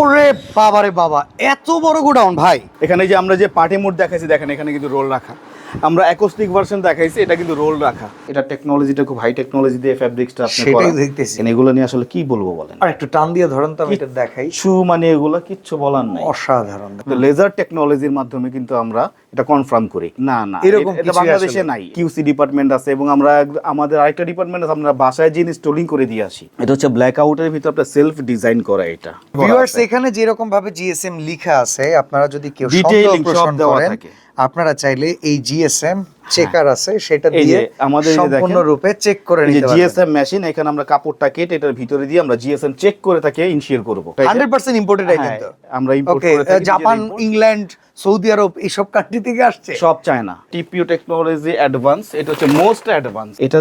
ওরে বাবা রে বাবা, এত বড় গোডাউন। ভাই, এখানে যে আমরা যে পার্টি মোড দেখাচ্ছি দেখেন, এখানে কিন্তু রোল রাখা। আমরা অ্যাকোস্টিক ভার্সন দেখাইছি এটা কিন্তু রোল রাখা। এটা টেকনোলজিটা খুব হাই টেকনোলজি দিয়ে ফ্যাব্রিক্সটা আপনি সেটাই করা দেখতেছি। এখানে এগুলো নিয়ে আসলে কি বলব বলেন? আর একটু টান দিয়ে ধরেন তো আমি এটা দেখাই। কিছু মানে এগুলো কিচ্ছু বলার নাই। অসাধারণ। লেজার টেকনোলজির মাধ্যমে কিন্তু আমরা এটা কনফার্ম করি। না না এরকম এটা বাংলাদেশে নাই। কিউসি ডিপার্টমেন্ট আছে এবং আমরা আমাদের আরেকটা ডিপার্টমেন্ট আছে আমরা বাসায় যে ইনস্টলিং করে দিয়ে আসি। এটা হচ্ছে ব্ল্যাক আউটের ভিতরে আপনার সেলফ ডিজাইন করা এটা। ভিউয়ার্স এখানে যেরকম ভাবে জিএসএম লেখা আছে আপনারা যদি কেউ সন্দেহ সব দেওয়া থাকে। আপনারা চাইলে এই জিএসএম চেকার আছে সেটা দিয়ে আমাদের সম্পূর্ণ রূপে চেক করে নিতে পারবেন। জিএসএম মেশিন এখানে আমরা কাপড়টা কেটে এটার ভিতরে দিয়ে আমরা জিএসএম চেক করে তাকে ইনশিওর করব। 100% ইম্পোর্টেড হ্যাঁ, আইটেম তো। আমরা ইম্পোর্ট করে থাকি জাপান ইংল্যান্ড সৌদি আরব এইসব কান্ট্রি থেকে আসছে? সব চায়না টিপিও টেকনোলজি অ্যাডভান্স এটা হচ্ছে মোস্ট অ্যাডভান্স এটা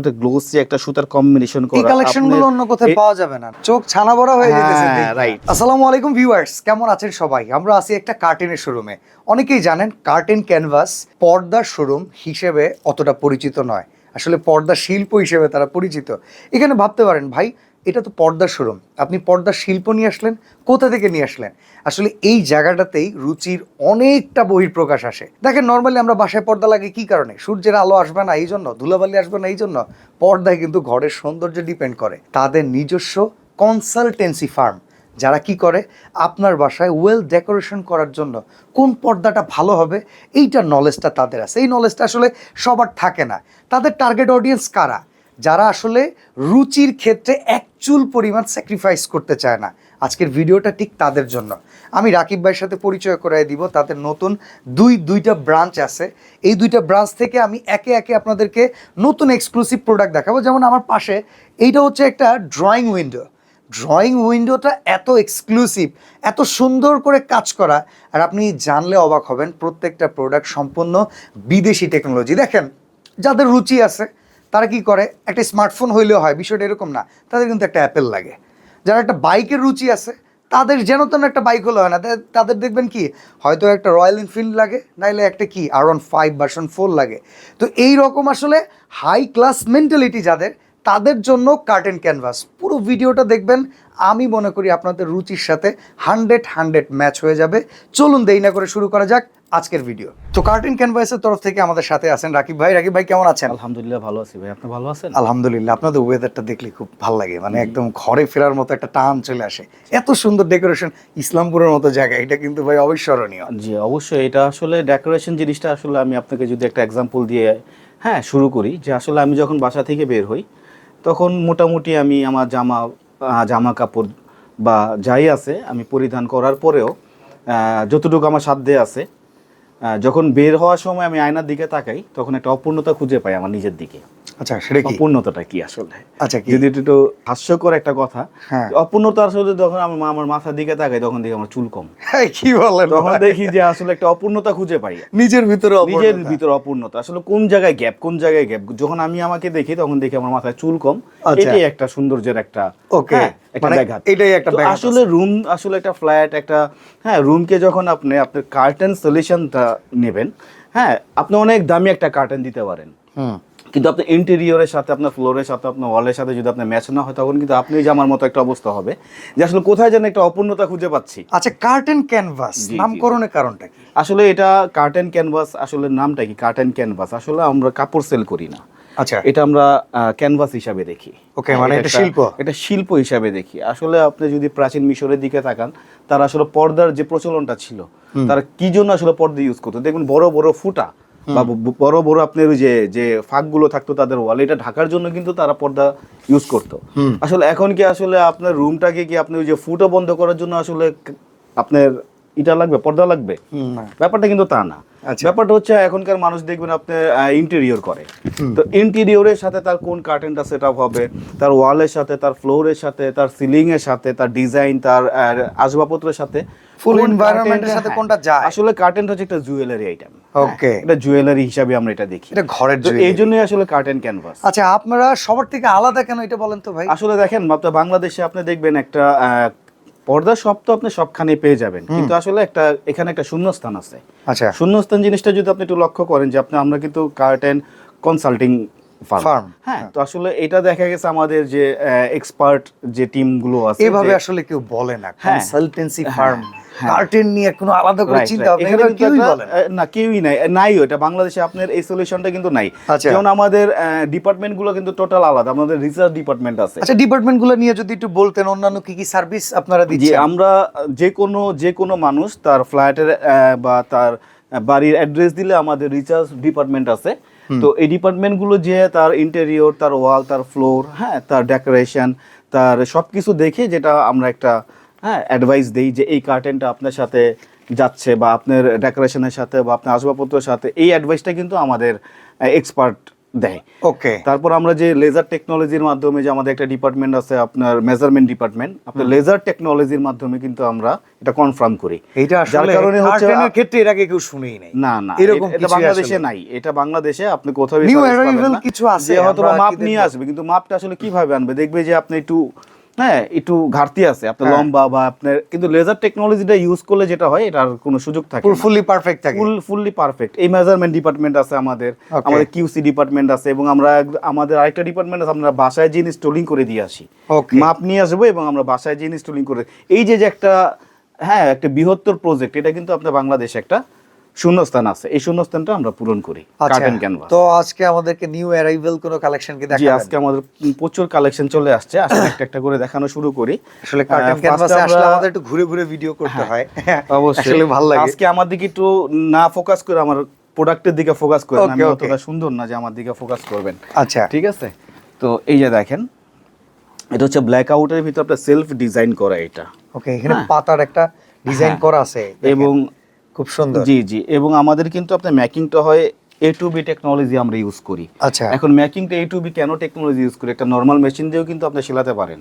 একটা গ্লোসি একটা সুতার কম্বিনেশন করা। এই কালেকশনগুলো অন্য কোথাও পাওয়া যাবে না। চোখ ছানা বড় হয়ে হ্যাঁ, যেতেছে right. আসসালামু আলাইকুম ভিউয়ার্স কেমন আছেন সবাই? আমরা আছি একটা কার্টেনের শোরুমে অনেকেই জানেন কার্টেন ক্যানভাস পর্দার শোরুম হিসেবে অতটা পরিচিত নয়। আসলে পর্দা শিল্প হিসেবে তারা পরিচিত। এখানে ভাবতে পারেন, ভাই, এটা তো পর্দার শোরুম। আপনি পর্দার শিল্প নিয়ে আসলেন, কোথা থেকে নিয়ে আসলেন? আসলে এই জায়গাটাতেই রুচির অনেকটা বহির্প্রকাশ আসে। দেখেন নর্মালি আমরা বাসায় পর্দা লাগে কি কারণে? সূর্যের আলো আসবে না এই জন্য, ধুলাবালি আসবে না এই জন্য। পর্দায় কিন্তু ঘরের সৌন্দর্য ডিপেন্ড করে। তাদের নিজস্ব কনসালটেন্সি ফার্ম যারা কি করে? আপনার বাসায় ওয়েল ডেকোরেশন করার জন্য কোন পর্দাটা ভালো হবে, এইটা নলেজটা তাদের আছে। এই নলেজটা আসলে সবার থাকে না। তাদের টার্গেট অডিয়েন্স কারা? যারা আসলে রুচির ক্ষেত্রে এক চুল পরিমাণ স্যাক্রিফাইস করতে চায় না। আজকের ভিডিওটা ঠিক তাদের জন্য। আমি রাকিব ভাইয়ের সাথে পরিচয় করাই দিব। তাদের নতুন দুই, দুইটা ব্রাঞ্চ আছে। এই দুইটা ব্রাঞ্চ থেকে আমি একে একে আপনাদেরকে নতুন এক্সক্লুসিভ প্রোডাক্ট দেখাবো। যেমন আমার পাশে এইটা হচ্ছে একটা ড্রয়িং উইন্ডো ড্রয়িং উইন্ডোটা এত এক্সক্লুসিভ এত সুন্দর করে কাজ করা, আর আপনি জানলে অবাক হবেন প্রত্যেকটা প্রোডাক্ট সম্পূর্ণ বিদেশি টেকনোলজি দেখেন, যাদের রুচি আছে, তারা কি করে? একটা স্মার্টফোন হইলেও হয়, বিষয়টা এরকম না, তাদের কিন্তু একটা অ্যাপেল লাগে। যারা একটা বাইকের রুচি আছে, তাদের যেন তেন একটা বাইক হলে হয় না। তাদের- দেখবেন কি, হয়তো একটা রয়্যাল এনফিল্ড লাগে, নাইলে একটা কি R one five version four লাগে। তো এই রকম আসলে হাই ক্লাস মেন্টালিটি যাদের তাদের জন্য কার্টেন ক্যানভাস পুরো ভিডিওটা দেখবেন আমি মনে করি আপনাদের রুচির সাথে হান্ড্রেড হান্ড্রেড ম্যাচ হয়ে যাবে। চলুন দেরি না করে শুরু করা যাক আজকের ভিডিও তো কার্টেন ক্যানভাসের তরফ থেকে আমাদের সাথে আছেন রাকিব ভাই। রাকিব ভাই কেমন আছেন? আলহামদুলিল্লাহ ভালো আছি ভাই। আপনি ভালো আছেন? আলহামদুলিল্লাহ। আপনাদের ওয়েদারটা দেখলে খুব ভালো লাগে। মানে একদম ঘরে ফেরার মতো একটা টান চলে আসে। এত সুন্দর ডেকোরেশন ইসলামপুরের মতো জায়গা। এটা কিন্তু ভাই অবিস্মরণীয়। জি অবশ্যই। এটা আসলে ডেকোরেশন জিনিসটা আসলে আমি আপনাকে যদি একটা এক্সাম্পল দিয়ে হ্যাঁ শুরু করি যে আসলে আমি যখন বাসা থেকে বের হই তখন মোটামুটি আমি আমার জামা জামা কাপড় বা যাই আছে আমি পরিধান করার পরেও যতটুকু আমার সাধ্যে আছে যখন বের হওয়ার সময় আমি আয়নার দিকে তাকাই, তখন একটা অপূর্ণতা খুঁজে পাই আমার নিজের দিকে। আচ্ছা সেটা কি? অপূর্ণতাটা কি আসলে? আচ্ছা যদি একটু হাস্যকর একটা কথা হ্যাঁ। অপূর্ণতা আসলে যখন আমি আমার মাথার দিকে তাকাই তখন দেখি আমার চুল কম। হ্যাঁ, কি বলেন তখন দেখি যে আসলে একটা অপূর্ণতা খুঁজে পাই। নিজের ভিতরে নিজের। ভিতর অপূর্ণতা। আসলে কোন জায়গায় গ্যাপ কোন জায়গায় গ্যাপ? যখন আমি আমাকে দেখি তখন দেখি আমার মাথায় চুল কম। আচ্ছা। এটাই একটা সৌন্দর্যের একটা ওকে। হ্যাঁ, একটা মানে এটাই একটা আসলে রুম আসলে একটা ফ্ল্যাট একটা হ্যাঁ রুমকে যখন আপনি আপনার কার্টেন সলিউশনটা নেবেন হ্যাঁ আপনি অনেক দামি একটা কার্টেন দিতে পারেন। হুম। কিন্তু আপনার ইন্টেরিয়রের সাথে আপনার ফ্লোরের সাথে আপনার ওয়ালের সাথে যদি আপনার ম্যাচ না হয় তখন কিন্তু আপনি যে আমার মতো একটা অবস্থা হবে যে আসলে কোথায় যেন একটা অপূর্ণতা খুঁজে পাচ্ছি। আচ্ছা কার্টেন ক্যানভাস নামকরণের কারণটা কি? আসলে এটা কার্টেন ক্যানভাস আসলে নামটা কি? কার্টেন ক্যানভাস আসলে আমরা কাপড় সেল করি না। আচ্ছা। এটা আমরা ক্যানভাস হিসাবে দেখি। ওকে মানে এটা শিল্প? এটা শিল্প হিসাবে দেখি। আসলে আপনি যদি প্রাচীন মিশরের দিকে তাকান তারা আসলে পর্দার যে প্রচলনটা ছিল তারা কি জন্য আসলে পর্দা ইউজ করতো? দেখবেন বড় বড় ফুটা বা বড় বড় আপনার ওই যে যে ফাঁকগুলো থাকতো তাদের ওয়াল এটা ঢাকার জন্য কিন্তু তারা পর্দা ইউজ করতো। আসলে এখন কি আসলে আপনার রুমটাকে কি আপনি ওই যে ফুটো বন্ধ করার জন্য আসলে আপনার ইটা লাগবে পর্দা লাগবে? ব্যাপারটা কিন্তু তা না। ব্যাপারটা হচ্ছে এখনকার মানুষ দেখবেন আপনি ইন্টেরিয়র করে। তো ইন্টেরিয়রের সাথে তার কোন কার্টেনটা সেট আপ হবে তার ওয়ালের সাথে তার ফ্লোরের সাথে তার সিলিং এর সাথে তার ডিজাইন তার আসবাবপত্রের সাথে ফুল এর সাথে হ্যাঁ, কোনটা যায়? আসলে কার্টেনটা হচ্ছে একটা জুয়েলারি আইটেম ওকে এটা জুয়েলারি হিসাবে আমরা এটা দেখি। এটা ঘরের। এই জন্যই আসলে কার্টেন ক্যানভাস আচ্ছা আপনারা সবার থেকে আলাদা কেন এটা বলেন তো ভাই? আসলে দেখেন মাত্র বাংলাদেশে আপনি দেখবেন একটা পর্দা সব তো আপনি সবখানে পেয়ে যাবেন। কিন্তু আসলে একটা এখানে একটা শূন্যস্থান আছে। আচ্ছা। শূন্যস্থান জিনিসটা যদি আপনি একটু লক্ষ্য করেন যে আপনি আমরা কিন্তু কার্টেন কনসাল্টিং ফার্ম হ্যাঁ তো আসলে এটা দেখা গেছে আমাদের যে এক্সপার্ট যে টিমগুলো আছে এভাবে আসলে কেউ বলে না। কনসালটেন্সি হ্যাঁ, ফার্ম হ্যাঁ। কার্টেন নিয়ে কোনো আলাদা করে চিন্তা ভাবনা? কেউই বলে না। কেউই নাই। নাই ওটা। বাংলাদেশে আপনার এই সলিউশনটা কিন্তু নাই। আচ্ছা। যেমন আমাদের ডিপার্টমেন্টগুলো কিন্তু টোটাল আলাদা। আমাদের রিসার্চ ডিপার্টমেন্ট আছে। আচ্ছা ডিপার্টমেন্টগুলো নিয়ে যদি একটু বলতেন অন্যান্য কি কি সার্ভিস আপনারা দিচ্ছেন? আমরা যে কোনো যে কোনো মানুষ তার ফ্ল্যাটের বা তার বাড়ির অ্যাড্রেস দিলে আমাদের রিচার্জ ডিপার্টমেন্ট আছে। তো এই ডিপার্টমেন্টগুলো যে তার ইন্টেরিয়র তার ওয়াল তার ফ্লোর হ্যাঁ তার ডেকোরেশন তার সব কিছু দেখে যেটা আমরা একটা হ্যাঁ অ্যাডভাইস দিই যে এই কার্টেনটা আপনার সাথে যাচ্ছে বা আপনার ডেকোরেশনের সাথে বা আপনার আসবাবপত্রের সাথে এই অ্যাডভাইসটা কিন্তু আমাদের এক্সপার্ট দেয়। ওকে তারপর আমরা যে লেজার টেকনোলজির মাধ্যমে যে আমাদের একটা ডিপার্টমেন্ট আছে আপনার মেজারমেন্ট ডিপার্টমেন্ট আপনার লেজার টেকনোলজির মাধ্যমে কিন্তু আমরা এটা কনফার্ম করি। এটা যার কারণে হচ্ছে ক্ষেত্রে এর আগে কেউ শুনেই নাই। না না এরকম এটা- বাংলাদেশে নাই। এটা বাংলাদেশে আপনি কোথাও কিছু আছে, হয়তো মাপ নিয়ে আসবে কিন্তু মাপটা আসলে কীভাবে আনবে? দেখবে যে আপনি একটু হ্যাঁ একটু ঘাটতি আছে আপনার হ্যাঁ। লম্বা বা আপনার কিন্তু লেজার টেকনোলজিটা ইউজ করলে যেটা হয় এটার কোনো সুযোগ থাকে। ফুললি পারফেক্ট থাকে ফুল ফুললি পারফেক্ট এই মেজারমেন্ট ডিপার্টমেন্ট আছে আমাদের. আমাদের কিউসি ডিপার্টমেন্ট আছে এবং আমরা আমাদের আরেকটা ডিপার্টমেন্ট আছে আমরা বাসায় যে ইনস্টলিং করে দিয়ে আসি মাপ নিয়ে আসব এবং আমরা বাসায় যে ইনস্টলিং করে এই যে যে একটা হ্যাঁ একটা বৃহত্তর প্রজেক্ট এটা কিন্তু আপনার বাংলাদেশে একটা শূন্যস্থান আছে। এই শূন্যস্থানটা আমরা পূরণ করি আচ্ছা কার্টেন ক্যানভাস তো আজকে আমাদেরকে নিউ অ্যারাইভেল কোনো কালেকশন কি জি দেখাবেন? আজকে আমাদের প্রচুর কালেকশন চলে আসছে। আসলে একটা একটা করে দেখানো শুরু করি। আসলে কার্টেন ক্যানভাসে আসলে আমাদের একটু ঘুরে ঘুরে ভিডিও করতে হয় অবশ্যই। আসলে ভালো লাগে। আজকে আমার দিকে একটু না ফোকাস করে আমার প্রোডাক্টের দিকে ফোকাস করেন। আমি অতটা সুন্দর না যে আমার দিকে ফোকাস করবেন। আচ্ছা। ঠিক আছে? তো এই যে দেখেন এটা হচ্ছে ব্ল্যাক আউটের ভিতর আপনার সেলফ ডিজাইন করা এটা। ওকে এখানে হ্যাঁ। পাতার একটা ডিজাইন হ্যাঁ। করা আছে এবং খুব সুন্দর। জি জি এবং আমাদের কিন্তু আপনার ম্যাকিংটা হয় এ টু বি টেকনোলজি আমরা ইউজ করি। আচ্ছা। এখন ম্যাকিংটা এ টু বি কেন টেকনোলজি ইউজ করি? একটা নর্মাল মেশিন দিয়েও কিন্তু আপনি সেলাতে পারেন।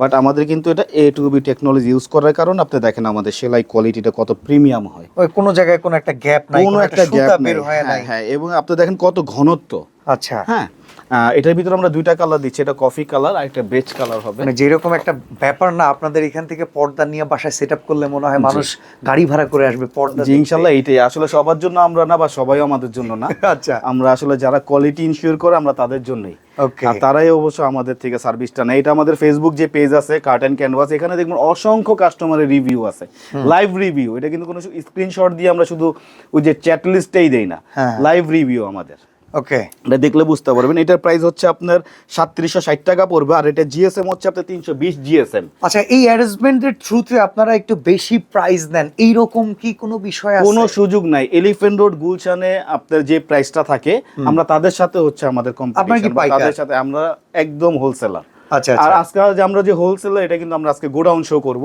বাট আমাদের কিন্তু এটা A to B technology use করার কারণ আপনি দেখেন আমাদের সেলাই কোয়ালিটিটা কত প্রিমিয়াম হয়। ওই কোনো জায়গায় কোনো একটা গ্যাপ নাই কোনো একটা গ্যাপ বের হয় নাই। হ্যাঁ এবং আপনি দেখেন কত ঘনত্ব। আচ্ছা। হ্যাঁ এটার ভিতরে আমরা দুইটা কালার দিচ্ছি এটা কফি কালার আর একটা বেজ কালার হবে। মানে যেরকম একটা ব্যাপার না আপনাদের এখান থেকে পর্দা নিয়ে বাসায় সেট করলে মনে হয় মানুষ গাড়ি ভাড়া করে আসবে পর্দা। ইনশাল্লাহ এইটাই। আসলে সবার জন্য আমরা না বা সবাই আমাদের জন্য না। আচ্ছা। আমরা আসলে যারা কোয়ালিটি ইনশিওর করে আমরা তাদের জন্যই। ওকে আর তারাই অবশ্য আমাদের থেকে সার্ভিসটা নেয়। এটা আমাদের ফেসবুক যে পেজ আছে কার্ট অ্যান্ড ক্যানভাস এখানে দেখবেন অসংখ্য কাস্টমারের রিভিউ আছে। লাইভ রিভিউ এটা কিন্তু কোনো স্ক্রিনশট দিয়ে আমরা শুধু ওই যে চ্যাট লিস্টেই দেই না। হ্যাঁ। লাইভ রিভিউ আমাদের। ওকে এটা দেখলে বুঝতে পারবেন। এটার প্রাইস হচ্ছে আপনার সাতত্রিশশো ষাট টাকা পড়বে আর এটা জিএসএম হচ্ছে আপনার তিনশো বিশ জিএসএম আচ্ছা এই অ্যারেঞ্জমেন্টের থ্রুতে আপনারা একটু বেশি প্রাইস দেন এইরকম কি কোনো বিষয় কোনো সুযোগ নাই। এলিফেন্ট রোড গুলশানে আপনার যে প্রাইসটা থাকে আমরা তাদের সাথে হচ্ছে আমাদের কম্পিটিশন তাদের সাথে আমরা একদম হোলসেলার আচ্ছা আর আচ্ছা। আজকে যে আমরা যে হোলসেলার এটা কিন্তু আমরা আজকে গোডাউন শো করব।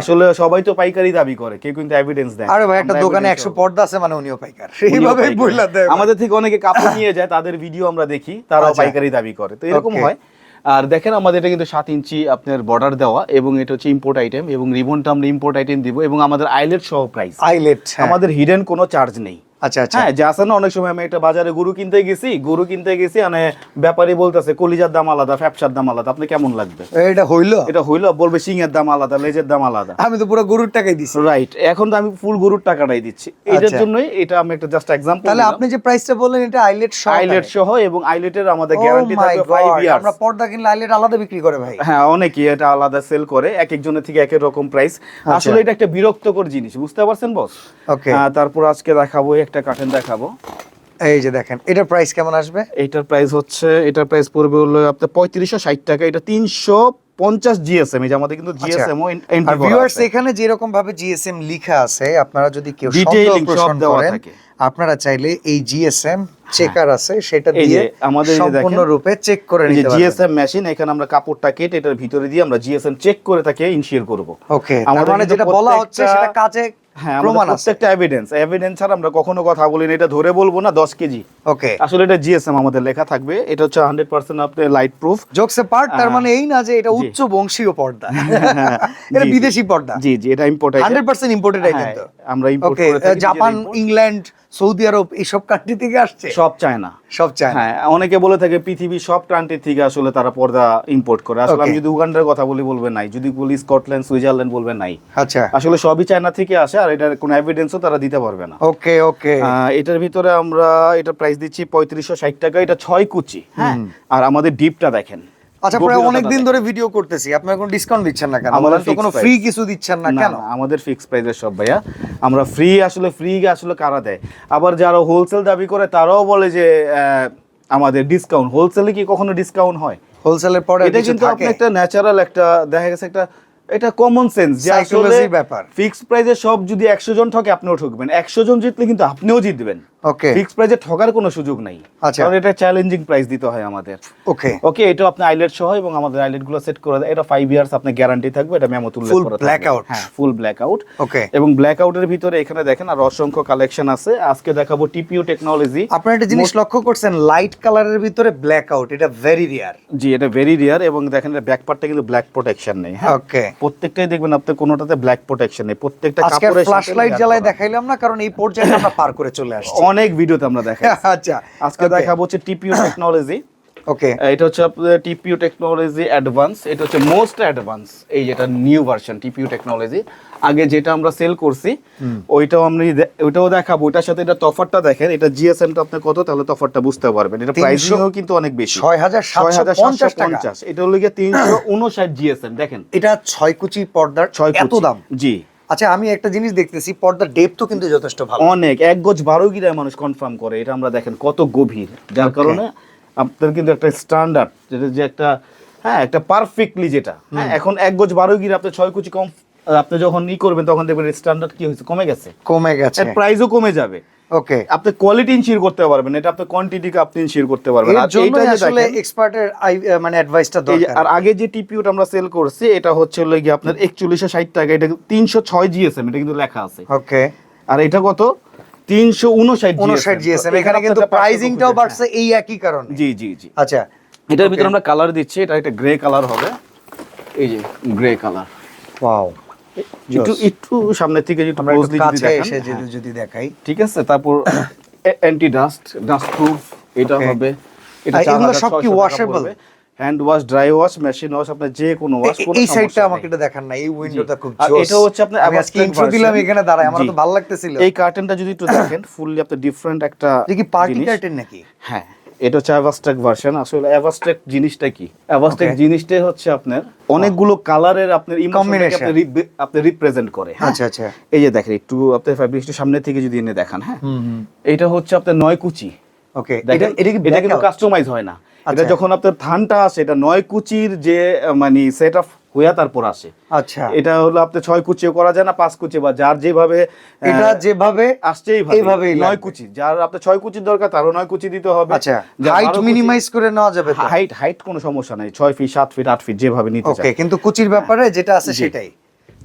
আসলে সবাই তো পাইকারি দাবি করে কেউ কিন্তু এভিডেন্স দেয় আরে ভাই একটা দোকানে evidence একশো দেবো। পর্দা আছে মানে উনিও পাইকার। দেয় আমাদের থেকে অনেকে কাপড় নিয়ে যায় তাদের ভিডিও আমরা দেখি তারাও আচ্ছা। পাইকারি দাবি করে। তো এরকম হয়। আর দেখেন আমাদের এটা কিন্তু সাত ইঞ্চি আপনার বর্ডার দেওয়া এবং এটা হচ্ছে ইম্পোর্ট আইটেম এবং রিবনটা আমরা ইম্পোর্ট আইটেম দিব এবং আমাদের আইলেট সহ প্রাইস আইলেট আমাদের হিডেন কোনো চার্জ নেই। আচ্ছা আচ্ছা। হ্যাঁ যে আছে না অনেক সময় আমি একটা বাজারে গরু কিনতে গেছি গরু কিনতে গেছি মানে ব্যাপারী বলতেছে কলিজার দাম আলাদা ফ্যাপসার দাম আলাদা আপনি কেমন লাগবে? এটা হইল? এটা হইল বলবে সিংয়ের দাম আলাদা লেজের দাম আলাদা। আমি তো পুরো গরুর টাকাই দিছি। রাইট এখন তো আমি ফুল গরুর টাকাটাই দিচ্ছি। এটার আচ্ছা। জন্যই এটা আমি একটা জাস্ট এক্সাম্পল তাহলে আপনি যে প্রাইসটা বললেন এটা আইলেট সহ আইলেট সহ এবং আইলেটের আমাদের Oh গ্যারান্টি থাকবে 5 ইয়ার্স আমরা পর্দা কিনলে আইলেট আলাদা বিক্রি করে ভাই। হ্যাঁ অনেকেই এটা আলাদা সেল করে এক একজনের থেকে এক এক রকম প্রাইস আচ্ছা। আসলে এটা একটা বিরক্তকর জিনিস বুঝতে পারছেন বস ওকে তারপর আজকে দেখাবো একটা কার্টেন দেখাবো। এই যে দেখেন এটার প্রাইস কেমন আসবে? এটার প্রাইস হচ্ছে এটার প্রাইস পড়বে হলো আপনার পঁয়ত্রিশশো ষাট টাকা এটা তিনশো পঞ্চাশ জিএসএম এই যে আমাদের কিন্তু জিএসএম ও ভিউয়ার্স এখানে যেরকম ভাবে জিএসএম লেখা আছে আপনারা যদি কেউ Detailing সব দেওয়া থাকে। আপনারা চাইলে এই জিএসএম চেকার আছে সেটা দিয়ে আমাদের সম্পূর্ণ রূপে চেক করে নিতে পারবেন। জিএসএম মেশিন এখানে আমরা কাপড়টা কেটে এটার ভিতরে দিয়ে আমরা জিএসএম চেক করে তাকে ইনশিওর করব। ওকে আমাদের মানে যেটা বলা হচ্ছে সেটা কাজে হ্যাঁ প্রমাণ প্রত্যেকটা এভিডেন্স এভিডেন্স ছাড়া আমরা কখনো কথা বলি না এটা ধরে বলব না দশ কেজি। ওকে আসলে এটা জিএসএম আমাদের লেখা থাকবে। এটা হচ্ছে হান্ড্রেড পার্সেন্ট আপনার লাইট প্রুফ জোকসে পার্ট তার মানে এই না যে এটা উচ্চ বংশীয় পর্দা। এটা জি, জি। বিদেশি পর্দা। জি জি এটা import hundred percent imported item আমরা ইম্পোর্ট করে থাকি জাপান ইংল্যান্ড সৌদি আরব এইসব কান্ট্রি থেকে আসছে? সব চায়না। সব চায় হ্যাঁ অনেকে বলে থাকে পৃথিবীর সব কান্ট্রি থেকে আসলে তারা পর্দা ইম্পোর্ট করে। আসলে আমি যদি উগান্ডার কথা বলি বলবে নাই। যদি বলি স্কটল্যান্ড সুইজারল্যান্ড বলবে নাই। আচ্ছা। আসলে সবই চায়না থেকে আসে আর এটার কোনো এভিডেন্সও তারা দিতে পারবে না। ওকে ওকে এটার ভিতরে আমরা এটা প্রাইস দিচ্ছি পঁয়ত্রিশশো ষাট টাকা এটা ছয় কুচি। হ্যাঁ? আর আমাদের ডিপটা দেখেন। আচ্ছা প্রায় অনেক দিন ধরে ভিডিও করতেছি। আপনারা কোনো ডিসকাউন্ট দিচ্ছেন না কেন? আমাদের আমাদের তো কোনো ফ্রি কিছু দিচ্ছেন না কেন? আমাদের ফিক্স প্রাইসের সব ভাইয়া। আমরা ফ্রি আসলে ফ্রি আসলে কারা দেয়? আবার যারা হোলসেল দাবি করে তারাও বলে যে আমাদের ডিসকাউন্ট হোলসেলে কি কখনো ডিসকাউন্ট হয়? হোলসেলের পরে এটা কিন্তু আপনি একটা ন্যাচারাল একটা দেখা গেছে একটা এটা কমন সেন্স যে আসলে ব্যাপার। ফিক্স প্রাইসে সব যদি একশো জন ঠকে আপনিও ঠকবেন। একশো জন জিতলে কিন্তু আপনিও জিতবেন। ওকে ফিক্স প্রাইসে ঠকার কোনো সুযোগ নাই। আচ্ছা। কারণ এটা চ্যালেঞ্জিং প্রাইস দিতে হয় আমাদের। ওকে ওকে এটা আপনি আইলেট সহ এবং আমাদের আইলেটগুলো সেট করে দেয় এটা ফাইভ ইয়ার্স আপনার গ্যারান্টি থাকবে এটা মেমো তুললে Full blackout। হ্যাঁ ফুল ব্ল্যাক আউট ওকে এবং ব্ল্যাক আউটের ভিতরে এখানে দেখেন আর অসংখ্য কালেকশন আছে। আজকে দেখাবো টেকনোলজি আপনারা একটা জিনিস লক্ষ্য করছেন লাইট কালারের ভিতরে ব্ল্যাক আউট এটা ভেরি রিয়ার জি এটা ভেরি রিয়ার এবং দেখেন এটা ব্যাক পার্টটা কিন্তু ব্ল্যাক প্রোটেকশন নেই হ্যাঁ? ওকে প্রত্যেকটাই দেখবেন আপনি কোনোটাতে ব্ল্যাক প্রোটেকশন নেই প্রত্যেকটা কাপড়ের ফ্ল্যাশ লাইট জ্বালায় দেখাইলাম না কারণ এই পর্যায়ে আমরা পার করে চলে আসছি। অনেক ভিডিওতে আমরা দেখাই। আচ্ছা আজকে দেখাবো হচ্ছে টিপিও টেকনোলজি ওকে এটা হচ্ছে আপনাদের টিপিও টেকনোলজি অ্যাডভান্স এটা হচ্ছে মোস্ট অ্যাডভান্স এই যেটা নিউ ভার্সন টিপিও টেকনোলজি আগে যেটা আমরা সেল করছি ওইটাও আমরা ওইটাও দেখাবো। ওইটার সাথে এটা তফারটা দেখেন এটা জিএসএমটা আপনি কত তাহলে তফারটা বুঝতে পারবেন। এটা প্রাইসিংও কিন্তু অনেক বেশি। ছয় হাজার সাতশো পঞ্চাশ টাকা। এটা হলো গিয়ে তিনশো উনষাট জিএসএম দেখেন। এটা ছয় কুচি পর্দার ছয় এত কুচি। দাম। জি। আচ্ছা আমি একটা জিনিস দেখতেছি পর্দার ডেপথও কিন্তু যথেষ্ট ভালো। অনেক এক গজ বারো গিরায় মানুষ কনফার্ম করে এটা আমরা দেখেন কত গভীর। যার কারণে আপনার কিন্তু একটা স্ট্যান্ডার্ড যেটা যে একটা হ্যাঁ একটা পারফেক্টলি যেটা হ্যাঁ এখন এক গজ বারো গিরা আপনার ছয় কুচি কম আপনি যখন ই করবেন তখন দেখবেন স্ট্যান্ডার্ড কি হয়েছে? কমে গেছে। কমে গেছে। প্রাইসও কমে যাবে। ওকে আপনি কোয়ালিটি ইনশিওর করতে পারবেন এটা আপনি কোয়ান্টিটিকে আপনি ইনশিওর করতে পারবেন। আর জন্য আসলে এক্সপার্টের মানে অ্যাডভাইসটা দরকার। আর আগে যে টিপিউটা আমরা সেল করছি এটা হচ্ছে হলো গিয়ে আপনার একচল্লিশশো ষাট টাকা এটা তিনশো ছয় জিএসএম এটা কিন্তু লেখা আছে। ওকে আর এটা কত? তিনশো উনষাট উনষাট জিএসএম এখানে কিন্তু প্রাইজিংটাও বাড়ছে এই একই কারণে। জি জি জি। আচ্ছা। এটার ভিতরে আমরা কালার দিচ্ছি এটা একটা গ্রে কালার হবে। এই যে গ্রে কালার ওয়াও একটু একটু সামনের থেকে একটু আমরা একটু যদি কাছে এসে। যদি যদি দেখাই। ঠিক আছে তারপর অ্যান্টি ডাস্ট ডাস্ট প্রুফ এটা হবে। আর এগুলো সব কি washable? Hand wash dry wash machine wash আপনার যে কোনো ওয়াশ এ- এই সাইডটা আমাকে এটা দেখান না এই উইন্ডোটা খুব জোস এটা হচ্ছে আপনার আমি আজকে ইন্ট্রো দিলাম এখানে দাঁড়ায় আমার। তো ভালো লাগতেছিল। এই কার্টেনটা যদি একটু দেখেন ফুললি আপনার ডিফারেন্ট একটা কি পার্টি কার্টেন নাকি? হ্যাঁ। এটা হচ্ছে অ্যাভাস্ট্রাক ভার্সন আসলে অ্যাভাস্ট্রাক জিনিসটা কি? অ্যাভাস্ট্রাক জিনিসটাই হচ্ছে আপনার অনেকগুলো কালারের আপনার আপনি রিপ্রেজেন্ট করে হ্যাঁ? আচ্ছা আচ্ছা। এই যে দেখেন একটু আপনার ফ্যাব্রিক সামনে থেকে যদি এনে দেখান হ্যাঁ? এটা হচ্ছে আপনার নয় কুচি। ওকে এটা এটা কিন্তু কাস্টমাইজ হয় না। এটা আচ্ছা। যখন আপনার থানটা আসে এটা নয় কুচির যে মানে সেট আপ হইয়া তারপর আসে। আচ্ছা। এটা হলো আপনি ছয় কুচিও করা যায় না পাঁচ কুচি বা যার যেভাবে এটা যেভাবে আসছে এইভাবে নয় কুচি যার আপনার ছয় কুচির দরকার তারও নয় কুচি দিতে হবে। আচ্ছা হাইট মিনিমাইজ করে নেওয়া যাবে হাইট হাইট কোনো সমস্যা নাই। ছয় ফিট সাত ফিট আট ফিট যেভাবে নিতে ওকে কিন্তু কুচির ব্যাপারে যেটা আছে সেটাই।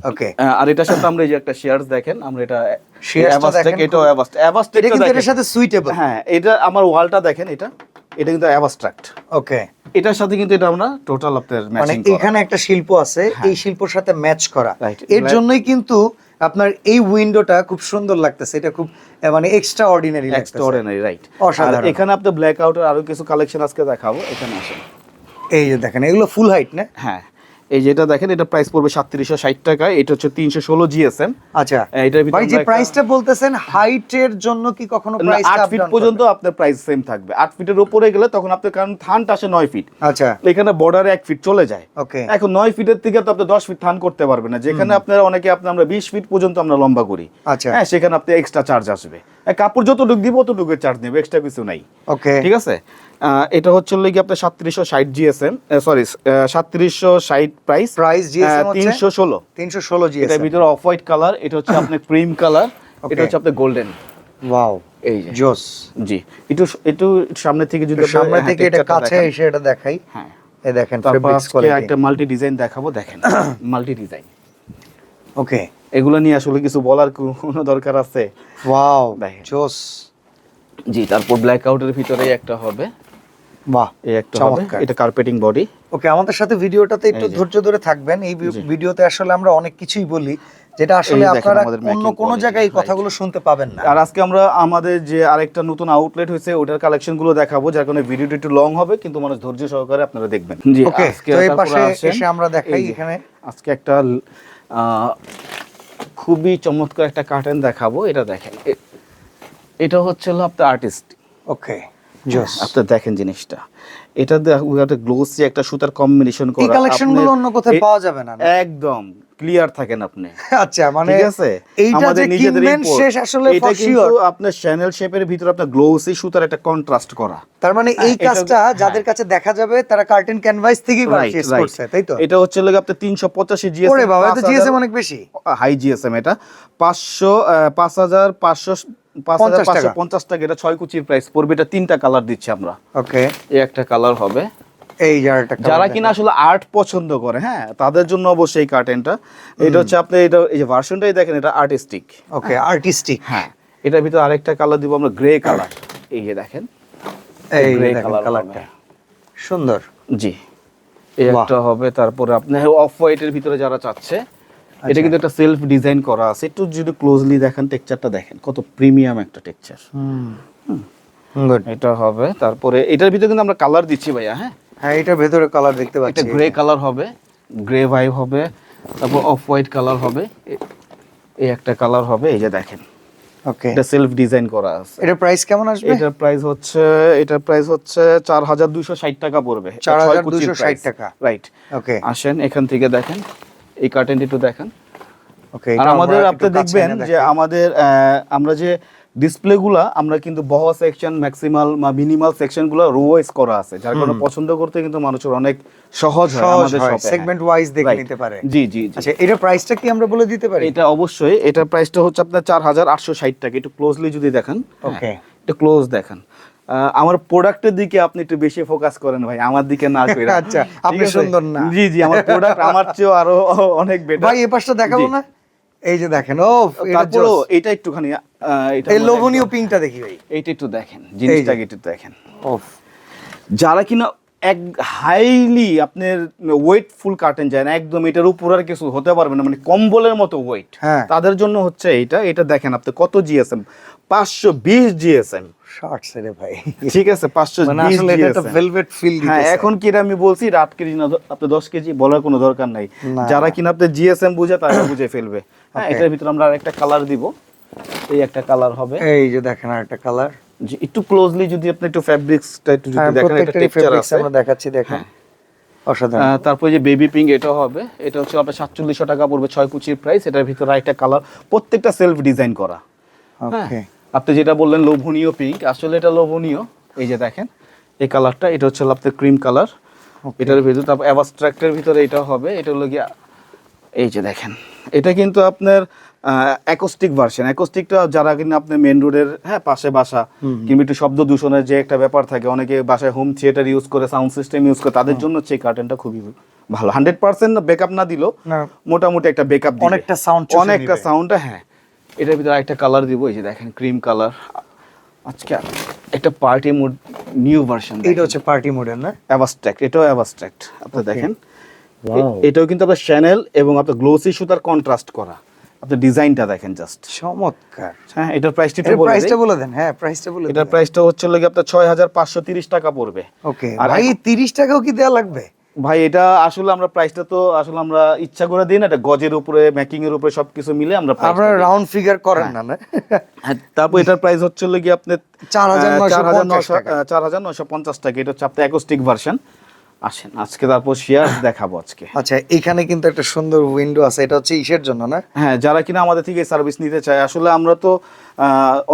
ওকে আর এটার সাথে আমরা এই যে একটা শেয়ারস দেখেন আমরা এটা দেখেন এটাও Avastec, Avastec এটা কিন্তু এটার সাথে সুইটেবল হ্যাঁ এটা আমার ওয়ালটা দেখেন এটা। এটা কিন্তু অ্যাবস্ট্রাক্ট ওকে এটার সাথে কিন্তু এটা আমরা টোটাল আপনার মানে ম্যাচিং এখানে একটা শিল্প আছে এই শিল্পর সাথে ম্যাচ করা। এর জন্যই কিন্তু আপনার এই উইন্ডোটা খুব সুন্দর লাগতেছে। এটা খুব মানে এক্সট্রা অর্ডিনারি লাগতেছে এক্সট্রাঅর্ডিনারি রাইট অসাধারণ। এখানে আপনার ব্ল্যাক আউটের আরও কিছু কালেকশন আজকে দেখাবো। এখানে আসেন। এই যে দেখেন এগুলো ফুল হাইট না? হ্যাঁ। এই যেটা দেখেন এটা প্রাইস পড়বে সাতত্রিশশো ষাট টাকা এটা হচ্ছে তিনশো ষোলো জিএসএম আচ্ছা। এটার ভিতরে ভাই যে প্রাইসটা বলতেছেন হাইটের জন্য কি কখনো প্রাইস আট ফিট পর্যন্ত আপনার প্রাইস সেম থাকবে। আট ফিটের উপরে গেলে তখন আপনার কারণ থানটা আসে নয় ফিট আচ্ছা। এখানে বর্ডারে এক ফিট চলে যায়। ওকে। এখন নয় ফিটের থেকে তো আপনি দশ ফিট থান করতে পারবেন না। যেখানে আপনারা অনেকে আপনি আমরা বিশ ফিট পর্যন্ত আমরা লম্বা করি। আচ্ছা। হ্যাঁ সেখানে আপনি এক্সট্রা চার্জ আসবে। কাপড় যতটুকু দিব অতটুকু চার্জ নেবে এক্সট্রা কিছু নাই। ওকে ঠিক আছে? এটা হচ্ছে কি আপনার সাতত্রিশশো ষাট জিএসএম সরি সাতত্রিশশো ষাট প্রাইস প্রাইস জিএসএম ষোলো তিনশো ষোলো 316 জিএস এটার ভিতরে অফ হোয়াইট কালার এটা হচ্ছে আপনার ক্রিম কালার এটা হচ্ছে আপনার গোল্ডেন ওয়াও এই জোস জি। একটু একটু সামনে থেকে যদি সামনে থেকে এটা কাছে এসে এটা দেখাই। হ্যাঁ। এই দেখেন ফেব্রিক্স কোয়ালিটি একটা মাল্টি ডিজাইন দেখাবো দেখেন। মাল্টি ডিজাইন ওকে এগুলো নিয়ে আসলে কিছু বলার কোনো দরকার আছে? ওয়াও। জোস। জি তারপর ব্ল্যাক আউটের ভিতরে একটা হবে। বাহ এই একটা হবে। এটা কার্পেটিং বডি ওকে আমাদের সাথে ভিডিওটাতে একটু ধৈর্য ধরে থাকবেন। এই ভিডিওতে আসলে আমরা অনেক কিছুই বলি যেটা আসলে আপনারা অন্য কোনো জায়গায় এই কথাগুলো শুনতে পাবেন না। আর আজকে আমরা আমাদের যে আরেকটা নতুন আউটলেট হয়েছে ওটার কালেকশনগুলো দেখাবো যার কারণে ভিডিওটা একটু লং হবে কিন্তু মানুষ ধৈর্য সহকারে আপনারা দেখবেন। জি ওকে তো এই পাশে। এসে আমরা দেখাই এখানে। আজকে একটা খুবই চমৎকার একটা কার্টেন দেখাবো এটা দেখেন। এটা হচ্ছে হলো আপনার আর্টিস্ট ওকে জোস আপনি দেখেন জিনিসটা। এটা গ্লোসি একটা সুতার কম্বিনেশন করা। কালেকশনগুলো অন্য কোথাও পাওয়া যাবে না? একদম। ক্লিয়ার থাকেন আপনি। আচ্ছা মানে ঠিক আছে? এইটা আমাদের যে নিজেদের শেষ আসলে এটা কিন্তু আপনার চ্যানেল শেপের ভিতরে আপনার গ্লোসি সুতার একটা কন্ট্রাস্ট করা। তার মানে এই হ্যাঁ, কাজটা হ্যাঁ। যাদের কাছে দেখা যাবে তারা কার্টেন ক্যানভাস থেকেই পারচেজ. করছে তাই তো? এটা হচ্ছে লাগে তিনশো পঁচাশি জিএসএম ওরে বাবা এটা জিএসএম অনেক বেশি। হাই জিএসএম এটা। পাঁচশো পাঁচ হাজার পাঁচশো পাঁচ হাজার 50 টাকা। এটা ছয় কুচির প্রাইস পড়বে এটা তিনটা কালার দিচ্ছি আমরা। ওকে এই একটা কালার হবে। এই যারটা যারা কিনা আসলে আর্ট পছন্দ করে হ্যাঁ তাদের জন্য অবশ্যই এই কার্টেনটা এটা হচ্ছে আপনি এটা এই যে ভার্সনটাই দেখেন এটা আর্টিস্টিক ওকে আর্টিস্টিক হ্যাঁ এটার ভিতরে আরেকটা কালার দিব আমরা গ্রে কালার এই যে দেখেন এই গ্রে কালারটা সুন্দর। জি এই একটা হবে তারপরে আপনি অফ হোয়াইটের ভিতরে যারা চাচ্ছে আচ্ছা। এটা কিন্তু একটা সেলফ ডিজাইন করা আছে। একটু যদি ক্লোজলি দেখেন টেক্সচারটা দেখেন কত প্রিমিয়াম একটা টেক্সচার এটা হবে তারপরে এটার ভিতরে কিন্তু আমরা কালার দিচ্ছি ভাইয়া হ্যাঁ। হ্যাঁ এটার ভেতরে কালার দেখতে পাচ্ছি। গ্রে কালার হবে গ্রে ভাইব হবে তারপর অফ হোয়াইট কালার হবে এই একটা কালার হবে এই যে দেখেন। ওকে এটা সেলফ ডিজাইন করা আছে। এটার প্রাইস কেমন আসবে? এটার প্রাইস হচ্ছে এটার প্রাইস হচ্ছে চার হাজার দুইশো ষাট টাকা পড়বে। 4260 টাকা। রাইট ওকে আসেন এখান থেকে দেখেন এই কার্টেনটি একটু দেখেন। ওকে আর আমাদের আপনি দেখবেন যে আমাদের আমরা যে ডিসপ্লেগুলা আমরা কিন্তু বহ সেকশন ম্যাক্সিমাল বা মিনিমাল সেকশনগুলো রো ওয়াইজ করা আছে যার কারণে পছন্দ করতে কিন্তু মানুষের অনেক সহজ হয় আমাদের শপে সেগমেন্ট ওয়াইজ দেখে নিতে পারে। জি জি আচ্ছা এটার প্রাইসটা কি আমরা বলে দিতে পারি? এটা অবশ্যই এটার প্রাইসটা হচ্ছে আপনার চার হাজার আটশো ষাট টাকা একটু ক্লোজলি যদি দেখেন। ওকে একটু ক্লোজ দেখেন। আহ, আমার প্রোডাক্টের দিকে আপনি একটু বেশি ফোকাস করেন ভাই আমার দিকে না করে। আচ্ছা, আপনি সুন্দর না। জি জি আমার প্রোডাক্ট আমার চেয়েও আরও অনেক বেটার ভাই এই পাশটা দেখাবো না? এই যে দেখেন ও এটা তারপরও এটা একটুখানি এই লোভনীয় পিঙ্কটা দেখি ভাই। এইটা একটু দেখেন জিনিসটাকে একটু দেখেন। ওফ। যারা কিনা এক হাইলি আপনার ওয়েটফুল কার্টেন যায় না একদম এটার উপর আর কিছু হতে পারবে না মানে কম্বলের মতো ওয়েট হ্যাঁ। তাদের জন্য হচ্ছে এইটা এটা দেখেন আপনি কত জিএসএম পাঁচশো বিশ জিএসএম শর্টস রে ভাই। ঠিক আছে পাঁচশো মানে আসলে এটা ভেলভেট ফিল হ্যাঁ এখন কি এটা আমি বলছি এটা আট কেজি না আপনি দশ কেজি বলার কোনো দরকার নাই। যারা কিনা আপনি জিএসএম বুঝে তারা বুঝে ফেলবে। হ্যাঁ এটার ভিতরে আমরা আরেকটা কালার দিব। এই একটা কালার হবে। এই যে দেখেন আর একটা কালার জি, একটু ক্লোজলি যদি আপনি একটু ফ্যাব্রিক্সটা একটু যদি হ্যাঁ দেখেন একটা টেক্সচার আছে। আমরা দেখাচ্ছি দেখেন। অসাধারণ। আহ, তারপরে যে বেবি পিঙ্ক এটা হবে। এটা হচ্ছে আপনার সাতচল্লিশশো টাকা পড়বে ছয় কুচির প্রাইস এটার ভিতরে একটা কালার প্রত্যেকটা সেলফ ডিজাইন করা। হ্যাঁ। আপনি যেটা বললেন লোভনীয় পিঙ্ক আসলে এটা লোভনীয়। এই যে দেখেন এই কালারটা এটা হচ্ছে আপনার ক্রিম কালার এটার ভিতরে তারপর অ্যাবাস্ট্রাক্টের ভিতরে এটা হবে। এটা হলো গিয়ে এই যে দেখেন। এটা কিন্তু আপনার অ্যাকোস্টিক ভার্সন অ্যাকোস্টিকটা যারা কিন্তু আপনার মেন রোডের হ্যাঁ পাশে বাসা কিংবা একটু শব্দ দূষণের যে একটা ব্যাপার থাকে অনেকে বাসায় হোম থিয়েটার ইউজ করে সাউন্ড সিস্টেম ইউজ করে তাদের জন্য এই কার্টেনটা খুবই ভালো। হান্ড্রেড পার্সেন্ট ব্যাকআপ না দিলেও মোটামুটি একটা ব্যাকআপ অনেকটা চষে অনেকটা। সাউন্ডটা হ্যাঁ। এটার ভিতরে একটা কালার দিব এই যে দেখেন ক্রিম কালার আজকে একটা পার্টি মোড নিউ ভার্সন এটা হচ্ছে পার্টি মোডের না? অ্যাবাস্ট্রাক্ট এটাও অ্যাবাস্ট্রাক্ট আপনি দেখেন। এটাও কিন্তু আপনার শ্যানেল এবং আপনার গ্লোসি সুতার কন্ট্রাস্ট করা। আপনার ডিজাইনটা দেখেন জাস্ট চমৎকার। হ্যাঁ এটার প্রাইসটা একটু বলে প্রাইসটা বলে দেন হ্যাঁ প্রাইসটা বলে এটার প্রাইসটা হচ্ছে লাগে আপনার ছয় হাজার পাঁচশো তিরিশ টাকা পড়বে। ওকে আর ভাই 30 টাকাও কি দেয়া লাগবে? ভাই এটা আসলে আমরা প্রাইসটা তো আসলে আমরা ইচ্ছা করে দিই না এটা গজের উপরে মেকিং এর উপরে সবকিছু মিলে আমরা আপনারা রাউন্ড ফিগার করেন না না? হ্যাঁ, তারপর এটার প্রাইস হচ্ছে হলো গিয়ে আপনার 4950 টাকা। চার হাজার নশো পঞ্চাশ টাকা এটা হচ্ছে আপনার অ্যাকোস্টিক ভার্সন আসেন আজকে তারপর শেয়ার দেখাবো আজকে। আচ্ছা এখানে কিন্তু একটা সুন্দর উইন্ডো আছে এটা হচ্ছে ইসের জন্য না? হ্যাঁ যারা কিনা আমাদের থেকে সার্ভিস নিতে চায় আসলে আমরা তো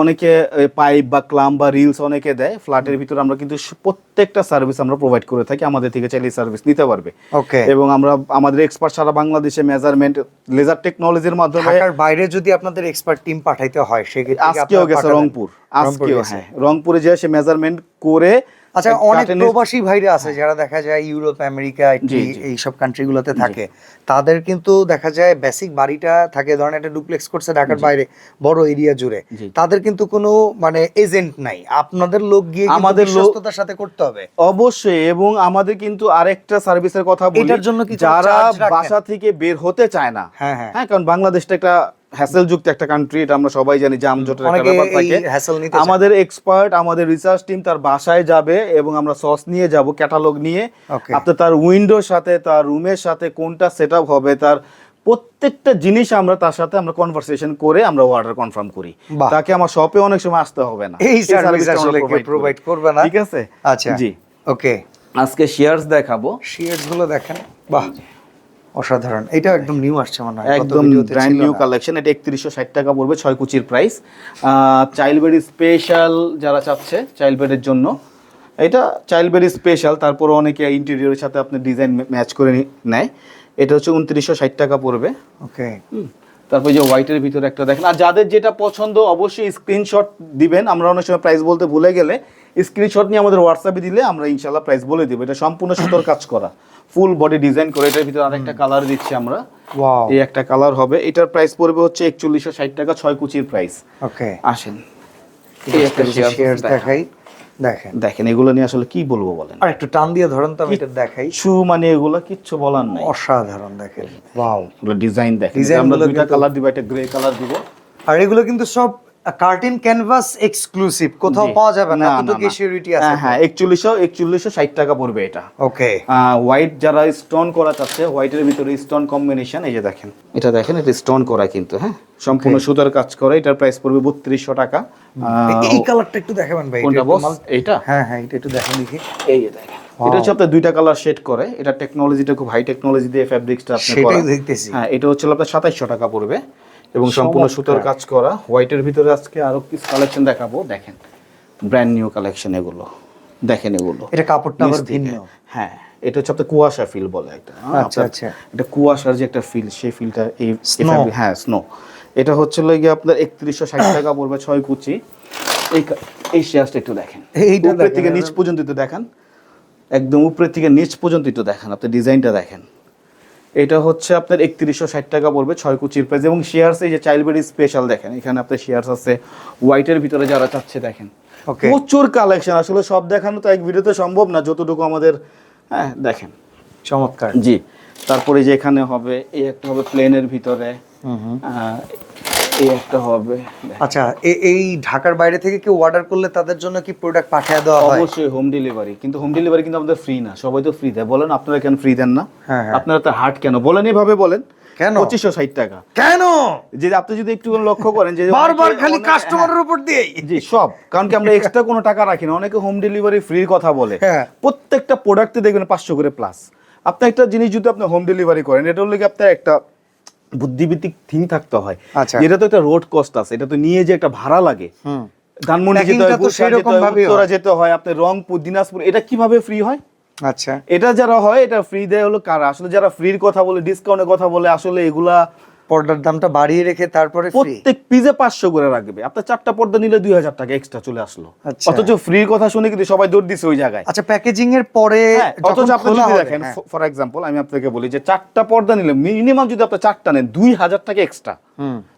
অনেকে পাইপ বা ক্লাম বা রিলস অনেকে দেয় ফ্ল্যাটের ভিতরে আমরা কিন্তু প্রত্যেকটা সার্ভিস আমরা প্রোভাইড করে থাকি আমাদের থেকে চাইলে সার্ভিস নিতে পারবে। ওকে এবং আমরা আমাদের এক্সপার্ট সারা বাংলাদেশে মেজারমেন্ট লেজার টেকনোলজির মাধ্যমে ঢাকার বাইরে যদি আপনাদের এক্সপার্ট টিম পাঠাইতে হয় সেক্ষেত্রে আজকেও গেছে রংপুর রংপুর আজকেও হ্যাঁ রংপুরে যে সে মেজারমেন্ট করে আচ্ছা অনেক প্রবাসী ভাইরা আছে যারা দেখা যায় ইউরোপ আমেরিকা জি। এইসব কান্ট্রিগুলোতে থাকে। তাদের কিন্তু দেখা যায় বেসিক বাড়িটা থাকে ধরেন একটা ডুপ্লেক্স করছে ঢাকার বাইরে বড় এরিয়া জুড়ে। তাদের কিন্তু কোনো মানে এজেন্ট নাই। আপনাদের লোক গিয়ে আমাদের আমাদের সাথে করতে হবে। অবশ্যই এবং আমাদের কিন্তু আরেকটা সার্ভিসের কথা বলি। এটার জন্য কি যারা বাসা থেকে বের হতে চায় না। হ্যাঁ, হ্যাঁ। হ্যাঁ কারণ বাংলাদেশটা একটা হ্যাসেল যুক্ত একটা কান্ট্রি এটা আমরা সবাই জানি জামজটের একটা ব্যাপার থাকে। আমাদের এক্সপার্ট আমাদের রিসার্চ টিম তার বাসায় যাবে এবং আমরা সস নিয়ে যাব ক্যাটালগ নিয়ে. আপনার তার উইন্ডোর সাথে তার রুমের সাথে কোনটা সেট হবে তার প্রত্যেকটা জিনিস আমরা তার সাথে আমরা কনভারসেশন করে আমরা অর্ডার কনফার্ম করি। তাকে আমার শপে অনেক সময় আসতে হবে না। এই সার্ভিস আসলে প্রোভাইড করবে না। ঠিক আছে? আচ্ছা। জি। ওকে আজকে শেয়ারস দেখাবো। শিয়ার্সগুলো দেখেন। বাহ। অসাধারণ। এটা একদম নিউ আসছে মনে হয় একদম ব্র্যান্ড নিউ কালেকশন এটা একত্রিশশো ষাট টাকা পড়বে ছয় কুচির প্রাইস চাইল্ড বেডি স্পেশাল যারা চাচ্ছে চাইল্ড বেডের জন্য এটা চাইল্ড বেডি স্পেশাল তারপর অনেকে ইন্টেরিয়রের সাথে আপনি ডিজাইন ম্যাচ করে নেয়। এটা হচ্ছে উনত্রিশশো ষাট টাকা পড়বে। ওকে। তারপর যে হোয়াইটের ভিতরে একটা দেখেন। আর যাদের যেটা পছন্দ অবশ্যই স্ক্রিনশট দিবেন। আমরা অনেক সময় প্রাইস বলতে ভুলে গেলে স্ক্রিনশট নিয়ে আমাদের হোয়াটসঅ্যাপে দিলে আমরা ইনশাল্লাহ প্রাইস বলে দিব। এটা সম্পূর্ণ সুতোর কাজ করা। ফুল বডি ডিজাইন করে এটার ভিতরে আরেকটা কালার দিচ্ছি আমরা। এই একটা কালার হবে। এটার প্রাইস পড়বে হচ্ছে একচল্লিশশো ষাট টাকা ছয় কুচির প্রাইস ওকে আসেন। দেখাই। দেখেন। দেখেন এগুলো নিয়ে আসলে কি বলব বলেন? আর একটু টান দিয়ে ধরেন তো আমি এটা দেখাই। কিছু মানে এগুলো কিচ্ছু বলার নাই। অসাধারণ দেখেন। ওয়াও ডিজাইন দেখেন। আমরা দুইটা কালার দিব একটা গ্রে কালার দিব। আর এগুলো কিন্তু সব কার্টিন ক্যানভাস এক্সক্লুসিভ কোথাও পাওয়া যাবে না এতটুকু। সিউরিটি আছে হ্যাঁ হ্যাঁ একচল্লিশশো একচল্লিশশো ষাট টাকা পড়বে এটা। ওকে। হোয়াইট যারা স্টোন করা চাচ্ছে হোয়াইটের ভিতরে স্টোন কম্বিনেশন এই যে দেখেন। এটা দেখেন এটা স্টোন করা কিন্তু হ্যাঁ? সম্পূর্ণ সুতার কাজ করা এটার প্রাইস পড়বে বত্রিশশো টাকা। এই কালারটা একটু দেখাবেন ভাই কোনটা এটা বস হ্যাঁ হ্যাঁ এটা একটু দেখেন দেখি। এই যে দেখেন। এটা হচ্ছে আপনার দুইটা কালার শেড করে এটা টেকনোলজিটা খুব হাই টেকনোলজি দিয়ে ফ্যাব্রিক্সটা আপনি সেটাই করা দেখতেছি। হ্যাঁ এটা হচ্ছে আপনার সাতাইশশো টাকা পড়বে। এবং সম্পূর্ণ। সুতোর কাজ করা। হোয়াইটের ভিতরে আজকে আরও কিছু কালেকশন দেখাবো। দেখেন ব্র্যান্ড নিউ কালেকশন এগুলো। দেখেন এগুলো। এটা কাপড়টা আবার ভিন্ন। হ্যাঁ এটা হচ্ছে আপনার কুয়াশা ফিল বলে একটা। হ্যাঁ, আচ্ছা, আচ্ছা। এটা কুয়াশার যে একটা ফিল সেই ফিলটা এই হ্যাঁ স্নো এটা হচ্ছে গিয়ে আপনার একত্রিশশো ষাট টাকা পড়বে ছয় কুচি। এই এই শেয়ারটা একটু দেখেন। এইটা থেকে নিচ পর্যন্ত একটু দেখান। একদম উপরের থেকে নিচ পর্যন্ত একটু দেখেন। আপনি ডিজাইনটা দেখেন। এটা হচ্ছে আপনার একত্রিশশো ষাট টাকা পড়বে ছয় কুচির প্রাইস এবং শেয়ার্স এই যে চাইল্ড বেডি স্পেশাল দেখেন এখানে আপনার শেয়ার্স আছে হোয়াইটের ভিতরে যারা চাচ্ছে দেখেন। প্রচুর কালেকশন আসলে সব দেখানো তো এক ভিডিওতে সম্ভব না যতটুকু আমাদের হ্যাঁ দেখেন। চমৎকার। জি তারপরে যে এখানে হবে এই একটা হবে প্লেনের ভিতরে এই একটা হবে। আচ্ছা এই ঢাকার বাইরে থেকে কেউ অর্ডার করলে তাদের জন্য কি প্রোডাক্ট পাঠিয়ে দেওয়া হয়? অবশ্যই হোম ডেলিভারি কিন্তু হোম ডেলিভারি কিন্তু আমাদের ফ্রি না সবাই তো ফ্রি দেয়। বলেন আপনারা কেন ফ্রি দেন না? হ্যাঁ, হ্যাঁ। আপনারা তো হাট কেন? বলেন এভাবে বলেন। কেন? পঁচিশশো ষাট টাকা। কেন? যে আপনি যদি একটু লক্ষ্য করেন যে বারবার খালি কাস্টমারের উপর দিয়েই। হ্যাঁ, জি সব। কারণ কি আমরা এক্সট্রা কোনো টাকা রাখি না। অনেকে হোম ডেলিভারি ফ্রির কথা বলে। হ্যাঁ। প্রত্যেকটা প্রোডাক্টে দেখবেন পাঁচশো করে প্লাস আপনি একটা জিনিস যদি আপনি হোম ডেলিভারি করেন এটা হলে কি আপনার একটা বুদ্ধিভিত্তিক থিং থাকতে হয়। এটা যেটা তো একটা রোড কস্ট আছে এটা তো নিয়ে যে একটা ভাড়া লাগে। ধানমন্ডি যেতে হয় উত্তরা যেতে আপনার রংপুর দিনাজপুর এটা কীভাবে ফ্রি হয়? আচ্ছা। এটা যারা হয় এটা ফ্রি দেয় হলো কারা? আসলে যারা ফ্রির কথা বলে ডিসকাউন্টের কথা বলে আসলে এগুলা পর্দার দামটা বাড়িয়ে রেখে তারপরে প্রত্যেক পিজে পাঁচশো করে রাখবে। আপনার চারটা পর্দা নিলে দুই হাজার টাকা এক্সট্রা চলে আসলো। আচ্ছা। অথচ ফ্রির কথা শুনে কিন্তু সবাই দৌড় দিচ্ছে ওই জায়গায়। আচ্ছা প্যাকেজিং এর পরে হ্যাঁ, অথচ আপনি যদি দেখেন হ্যাঁ। ফর এক্সাম্পল আমি আপনাকে বলি যে চারটা পর্দা নিলে মিনিমাম যদি আপনার চারটা নেন দুই হাজার টাকা এক্সট্রা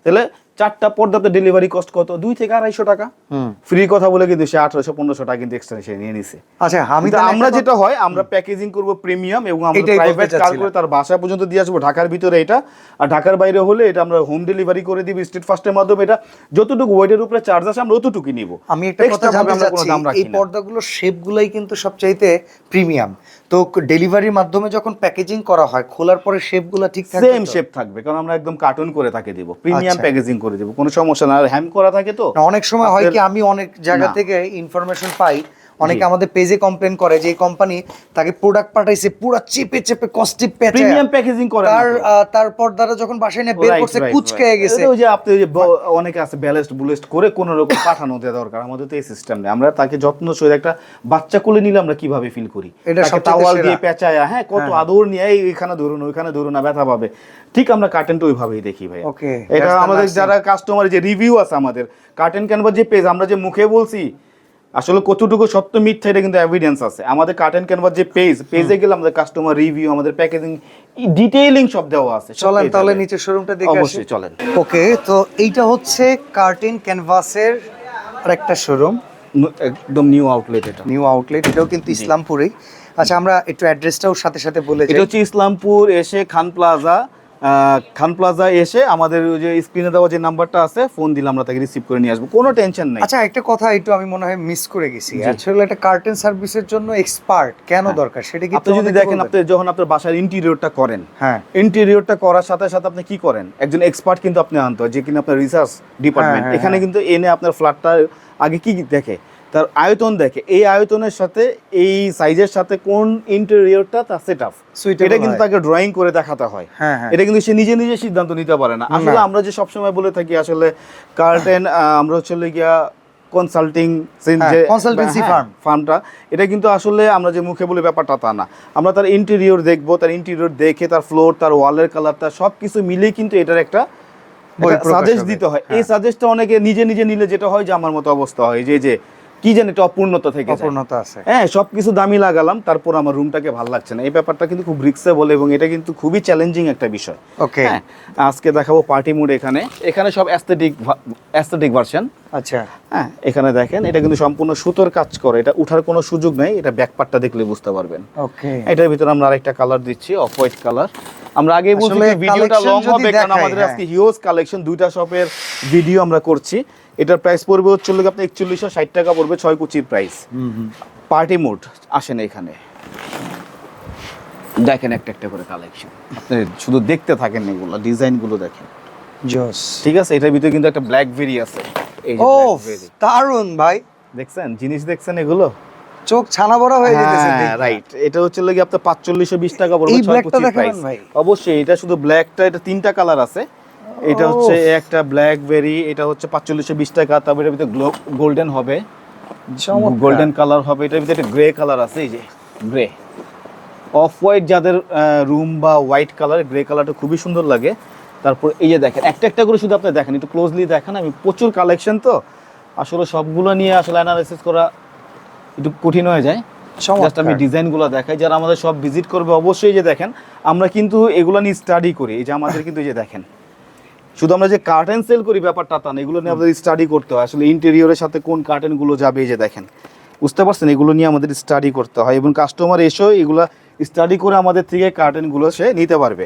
তাহলে চারটা পর্দাতে ডেলিভারি কস্ট কত? দুই থেকে আড়াইশো টাকা। হুম। ফ্রি কথা বলে কিন্তু সে আঠারোশো পনেরোশো টাকা কিন্তু এক্সট্রা সে নিয়ে নিছে। আচ্ছা আমি আমরা যেটা হয় আমরা প্যাকেজিং করব প্রিমিয়াম এবং আমরা প্রাইভেট কার করে তার বাসা পর্যন্ত দিয়ে আসব ঢাকার ভিতরে এটা। আর ঢাকার বাইরে হলে এটা আমরা হোম ডেলিভারি করে দিব স্ট্রিট ফাস্টের মাধ্যমে এটা। যতটুকু ওয়েটের উপরে চার্জ আছে আমরা অতটুকুই নিব। আমি একটা কথা জানতে চাচ্ছি এই না। পর্দাগুলো শেপগুলাই কিন্তু সবচাইতে প্রিমিয়াম তো ডেলিভারির মাধ্যমে যখন প্যাকেজিং করা হয় খোলার পরে শেপগুলো ঠিক থাকে সেম শেপ থাকবে কারণ আমরা একদম কার্টুন করে থাকে দিব প্রিমিয়াম। প্যাকেজিং করে দিব কোনো সমস্যা না। আর হ্যাম করা থাকে তো? অনেক সময় হয় কি আমি অনেক জায়গা থেকে ইনফরমেশন পাই অনেকে আমাদের পেজে কমপ্লেন করে যে কোম্পানি তাকে প্রোডাক্ট পাঠাইছে পুরো চেপে চেপে কস্টিপ পেঁচে প্রিমিয়াম প্যাকেজিং করে তার তারপর দ্বারা যখন বাসায় নিয়ে বের করছে কুচকে গেছে। ওই যে আপনি যে অনেকে আছে ব্যালেস্ট বুলেস্ট করে কোন রকম পাঠানো দেওয়া দরকার। আমাদের তো এই সিস্টেম নেই। আমরা তাকে যত্ন সহিত একটা বাচ্চা কোলে নিলে আমরা কীভাবে ফিল করি? এটা তাওয়াল সেরা। দিয়ে পেঁচায়া হ্যাঁ কত হ্যাঁ। আদর নিয়ে এই এখানে ধরুন ওইখানে ধরুন না ব্যথা পাবে। ঠিক আমরা কার্টেনটা ওইভাবেই দেখি ভাই Okay, এটা আমাদের যারা কাস্টমার যে রিভিউ আছে আমাদের কার্টেন ক্যানভার যে পেজ আমরা যে মুখে বলছি আসলে কতটুকু সত্য মিথ্যা এটা কিন্তু এভিডেন্স আছে। আমাদের কার্টেন ক্যানভাস যে পেজ পেজে গেলে আমাদের কাস্টমার রিভিউ আমাদের প্যাকেজিং ডিটেইলিং সব দেওয়া আছে চলেন তাহলে। নিচে শোরুমটা দেখে আসি। অবশ্যই চলেন। ওকে তো এইটা হচ্ছে কার্টিন ক্যানভাসের একটা শোরুম একদম নিউ আউটলেট এটা। নিউ আউটলেট এটাও কিন্তু ইসলামপুরেই। আচ্ছা আমরা একটু অ্যাড্রেসটাও সাথে সাথে বলে এটা হচ্ছে ইসলামপুর এসে খান প্লাজা খান প্লাজা এসে আমাদের যে স্ক্রিনে দেওয়া যে নাম্বারটা আছে ফোন দিলে আমরা তাকে রিসিভ করে নিয়ে আসব। কোনো টেনশন নাই। আচ্ছা একটা কথা একটু আমি মনে হয় মিস করে গেছি। আসলে একটা কার্টেন সার্ভিসের জন্য এক্সপার্ট কেন দরকার? সেটা কি আপনি যদি দেখেন আপনি যখন আপনার বাসার ইন্টেরিয়রটা করেন হ্যাঁ। ইন্টেরিয়রটা করার সাথে সাথে আপনি কি করেন? একজন এক্সপার্ট কিন্তু আপনি আনতে হয় যে কিনা আপনার রিসার্চ ডিপার্টমেন্ট হ্যাঁ, এখানে হ্যাঁ। কিন্তু এনে আপনার ফ্ল্যাটটা আগে কি দেখে? তার আয়তন দেখে এই আয়তনের সাথে এই সাইজের সাথে কোন ইন্টেরিয়রটা তার সেট আপ এটা কিন্তু তাকে ড্রয়িং করে দেখাতে হয়। হ্যাঁ হ্যাঁ। এটা কিন্তু সে নিজে নিজে সিদ্ধান্ত নিতে পারে না। আসলে আমরা যে সবসময় বলে থাকি আসলে কার্টেন আমরা হচ্ছে গিয়া কনসাল্টিং হ্যাঁ, consultancy firm। ফার্মটা এটা কিন্তু আসলে আমরা যে মুখে বলে ব্যাপারটা তা না। আমরা তার ইন্টেরিয়র দেখব তার ইন্টেরিয়র দেখে তার ফ্লোর তার ওয়ালের কালার তার সব কিছু মিলেই কিন্তু এটার একটা সাজেস্ট দিতে হয়। এই হ্যাঁ। সাজেস্টটা অনেকে নিজে নিজে নিলে যেটা হয় যে আমার মতো অবস্থা হয়। যে যে কি জানি একটা অপূর্ণতা থেকে অপূর্ণতা আছে। হ্যাঁ সব কিছু দামি লাগালাম তারপর আমার রুমটাকে ভালো লাগছে না। এই ব্যাপারটা কিন্তু খুব রিক্সেবল এবং এটা কিন্তু খুবই চ্যালেঞ্জিং একটা বিষয়। ওকে হ্যাঁ আজকে দেখাবো পার্টি মুড এখানে। এখানে সব অ্যাস্থেটিক অ্যাস্থেটিক ভার্সন আচ্ছা। হ্যাঁ এখানে দেখেন এটা কিন্তু সম্পূর্ণ সুতোর কাজ করে। এটা উঠার কোনো সুযোগ নেই এটা ব্যাক পার্টটা দেখলে বুঝতে পারবেন। ওকে এটার ভিতরে আমরা আরেকটা কালার দিচ্ছি অফ হোয়াইট কালার আমরা আগে বলছি ভিডিওটা লং হবে কারণ আমাদের হ্যাঁ। আজকে হিউজ কালেকশন দুইটা শপের ভিডিও আমরা করছি। এটার প্রাইস পড়বে হচ্ছে হলো গিয়ে আপনার একচল্লিশশো ষাট টাকা পড়বে ছয় কুচির প্রাইস হুম হুম। পার্টি মোড আসেন এখানে। দেখেন একটা একটা করে কালেকশন আপনি শুধু দেখতে থাকেন এগুলো ডিজাইনগুলো দেখেন। জোস ঠিক আছে? এটার ভিতরে কিন্তু একটা ব্ল্যাকবেরি আছে। এই যে ও দারুণ ভাই। দেখছেন? জিনিস দেখছেন এগুলো? চোখ ছানা বড় হয়ে যেতেছে দেখে। রাইট এটা হচ্ছে লাগি আপনার পাঁচচল্লিশশো বিশ টাকা পড়বে এই price। ভাই? অবশ্যই এটা শুধু ব্ল্যাকটা এটা তিনটা কালার আছে। এটা হচ্ছে একটা ব্ল্যাকবেরি এটা হচ্ছে পাঁচচল্লিশশো বিশ টাকা তারপর এটার ভিতরে গোল্ডেন হবে। গোল্ডেন কালার হবে এটার ভিতরে একটা গ্রে কালার আছে এই যে গ্রে অফ হোয়াইট যাদের রুম বা হোয়াইট কালার গ্রে কালারটা খুবই সুন্দর লাগে। তারপর এই যে দেখেন একটা একটা করে শুধু আপনি দেখেন একটু ক্লোজলি দেখেন আমি প্রচুর কালেকশন তো। আসলে সবগুলো নিয়ে আসলে অ্যানালাইসিস করা একটু কঠিন হয়ে যায়। জাস্ট আমি। ডিজাইনগুলো দেখাই যারা আমাদের সব ভিজিট করবে অবশ্যই যে দেখেন আমরা কিন্তু এগুলো নিয়ে স্টাডি করি এই যে আমাদের কিন্তু এই যে দেখেন। শুধু আমরা যে কার্টেন সেল করি ব্যাপারটা তা না এগুলো নিয়ে আমাদের স্টাডি করতে হয়। আসলে ইন্টেরিয়রের সাথে কোন কার্টেনগুলো যাবে এই যে দেখেন। বুঝতে পারছেন? এগুলো নিয়ে আমাদের স্টাডি করতে হয় এবং কাস্টমার এসেও এগুলো স্টাডি করে আমাদের থেকে কার্টেনগুলো সে নিতে পারবে।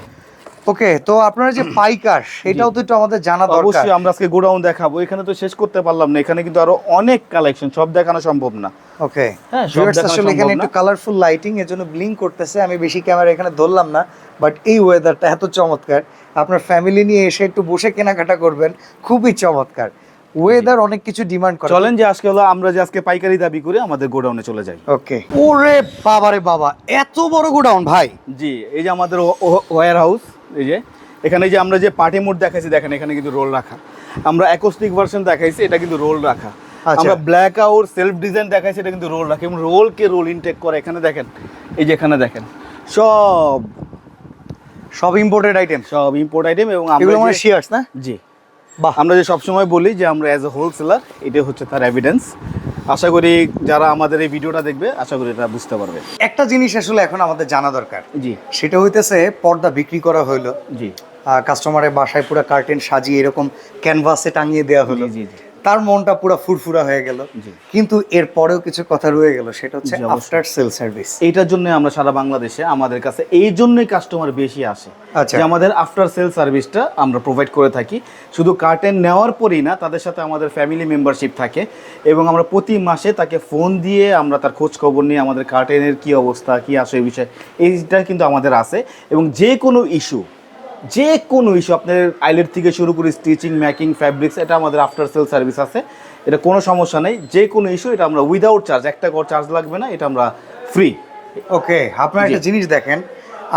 ওকে তো আপনারা যে পাইকার সেটাও তো একটু আমাদের জানা দরকার। অবশ্যই আমরা আজকে গোডাউন দেখাবো। এখানে তো শেষ করতে পারলাম না এখানে কিন্তু আরও অনেক কালেকশন সব দেখানো সম্ভব না। ওকে। হ্যাঁ, আসলে এখানে একটু কালারফুল লাইটিং এর জন্য ব্লিঙ্ক করতেছে। আমি বেশি ক্যামেরা এখানে ধরলাম না বাট এই ওয়েদারটা এত চমৎকার। আপনার ফ্যামিলি নিয়ে এসে একটু বসে কেনাকাটা করবেন খুবই চমৎকার। ওয়েদার অনেক কিছু ডিমান্ড করে। চলেন যে আজকে হলো আমরা যে আজকে পাইকারি দাবি করে আমাদের গোডাউনে চলে যাই। ওকে। ওরে বাবারে বাবা এত বড় গোডাউন ভাই। জি এই যে আমাদের ওয়ার হাউস এই যে। এখানে যে আমরা যে পার্টি মোড দেখাইছি দেখেন এখানে কিন্তু রোল রাখা। আমরা অ্যাকোস্টিক ভার্সন দেখাইছি এটা কিন্তু রোল রাখা। আচ্ছা। আমরা ব্ল্যাক আউট সেলফ ডিজাইন দেখাইছি এটা কিন্তু রোল রাখা। এবং রোলকে রোল ইনটেক করে এখানে দেখেন এই যে এখানে দেখেন। সব সব ইম্পোর্টেড আইটেম সব ইম্পোর্ট আইটেম এবং এগুলো মানে শিয়ার্স না? জি। বাহ। আমরা যে সবসময় বলি যে আমরা অ্যাজ এ হোলসেলার এটা হচ্ছে তার এভিডেন্স আশা করি যারা আমাদের এই ভিডিওটা দেখবে আশা করি এটা বুঝতে পারবে। একটা জিনিস আসলে এখন আমাদের জানা দরকার। জি। সেটা হইতেছে পর্দা বিক্রি করা হইল। জি। কাস্টমারের বাসায় পুরো কার্টেন সাজিয়ে এরকম ক্যানভাসে টাঙিয়ে দেওয়া হলো। জি, জি। তার মনটা পুরো ফুরফুরা হয়ে গেল। কিন্তু এর পরেও কিছু কথা রয়ে গেল সেটা হচ্ছে আফটার সেল সার্ভিস এইটার জন্য আমরা সারা বাংলাদেশে আমাদের কাছে এই জন্যই কাস্টমার বেশি আসে আচ্ছা। যে আমাদের আফটার সেল সার্ভিসটা আমরা প্রোভাইড করে থাকি। শুধু কার্টেন নেওয়ার পরেই না তাদের সাথে আমাদের ফ্যামিলি মেম্বারশিপ থাকে এবং আমরা প্রতি মাসে তাকে ফোন দিয়ে আমরা তার খোঁজ খবর নিয়ে আমাদের কার্টেনের কি অবস্থা কি আসে এই বিষয়ে এইটা কিন্তু আমাদের আছে এবং যে কোনো ইস্যু যে কোনো ইস্যু আপনার আইলেট থেকে শুরু করে স্টিচিং ম্যাকিং ফ্যাব্রিক্স এটা আমাদের আফটার সেল সার্ভিস আছে। এটা কোনো সমস্যা নেই। যে কোনো ইস্যু এটা আমরা উইদাউট চার্জ একটা কর চার্জ লাগবে না এটা আমরা ফ্রি ওকে আপনার একটা জিনিস দেখেন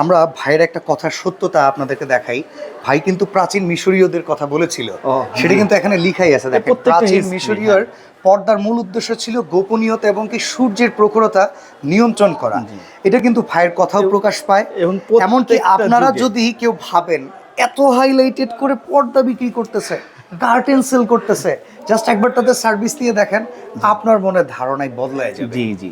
আমরা ভাইয়ের একটা কথার সত্যতা আপনাদেরকে দেখাই। ভাই কিন্তু প্রাচীন মিশরীয়দের কথা বলেছিল। সেটা কিন্তু এখানে লিখাই আছে দেখেন। প্রাচীন মিশরীয়র পর্দার মূল উদ্দেশ্য ছিল গোপনীয়তা এবং কি সূর্যের প্রখরতা নিয়ন্ত্রণ করা। এটা কিন্তু ভাইয়ের কথাও প্রকাশ পায়। এবং এমনকি আপনারা যদি কেউ ভাবেন এত হাইলাইটেড করে পর্দা বিক্রি করতেছে কার্টেন সেল করতেছে জাস্ট একবার তাদের সার্ভিস দিয়ে দেখেন আপনার মনে ধারণাই বদলায় যাবে। জি জি।